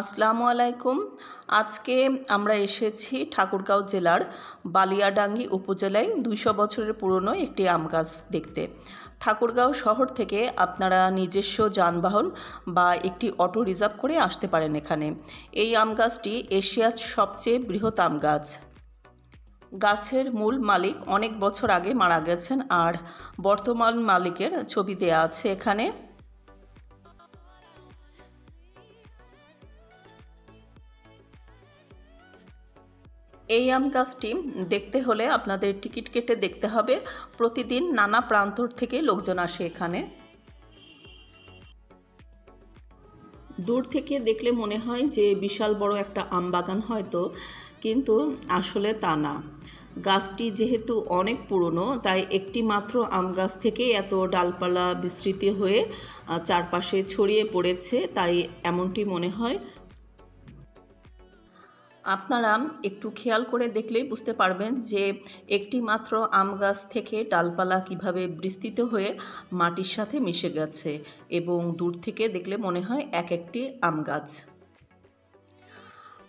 আসসালামু আলাইকুম। আজকে আমরা এসেছি ঠাকুরগাঁও জেলার বালিয়াডাঙ্গি উপজেলায় দুইশো বছরের পুরনো একটি আম গাছ দেখতে। ঠাকুরগাঁও শহর থেকে আপনারা নিজস্ব যানবাহন বা একটি অটো রিজার্ভ করে আসতে পারেন এখানে। এই আম গাছটি এশিয়ার সবচেয়ে বৃহৎ আম গাছ। গাছের মূল মালিক অনেক বছর আগে মারা গেছেন আর বর্তমান মালিকের ছবি দেয়া আছে এখানে। এই আম গাছটি দেখতে হলে আপনাদের টিকিট কেটে দেখতে হবে। প্রতিদিন নানা প্রান্তর থেকে লোকজন আসে এখানে। দূর থেকে দেখলে মনে হয় যে বিশাল বড় একটা আম বাগান হয়তো, কিন্তু আসলে তা না। গাছটি যেহেতু অনেক পুরনো, তাই একটি মাত্র আম গাছ থেকে এত ডালপালা বিস্তৃতি হয়ে চারপাশে ছড়িয়ে পড়েছে, তাই এমনটি মনে হয় আপনারা একটু খেয়াল করে দেখলেই বুঝতে পারবেন যে একটি মাত্র আম গাছ থেকে ডালপালা কীভাবে বিস্তৃত হয়ে মাটির সাথে মিশে গেছে এবং দূর থেকে দেখলে মনে হয় এক একটি আম গাছ।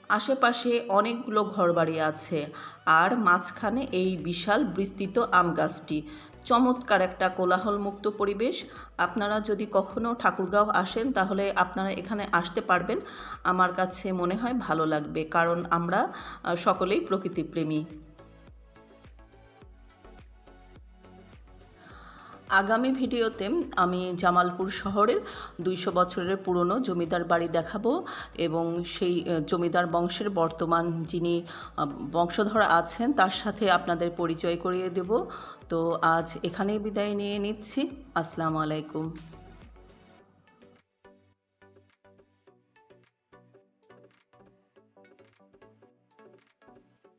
আশেপাশে অনেকগুলো ঘরবাড়ি আছে আর মাঝখানে এই বিশাল বিস্তৃত আম গাছটি। চমৎকার একটা কোলাহলমুক্ত পরিবেশ। আপনারা যদি কখনও ঠাকুরগাঁও আসেন, তাহলে আপনারা এখানে আসতে পারবেন। আমার কাছে মনে হয় ভালো লাগবে, কারণ আমরা সকলেই প্রকৃতিপ্রেমী। আগামী ভিডিওতে আমি জামালপুর শহরের দুইশো বছরের পুরনো জমিদার বাড়ি দেখাবো এবং সেই জমিদার বংশের বর্তমান যিনি বংশধর আছেন, তার সাথে আপনাদের পরিচয় করিয়ে দেব। তো আজ এখানেই বিদায় নিয়ে নিচ্ছি। আসসালামু আলাইকুম।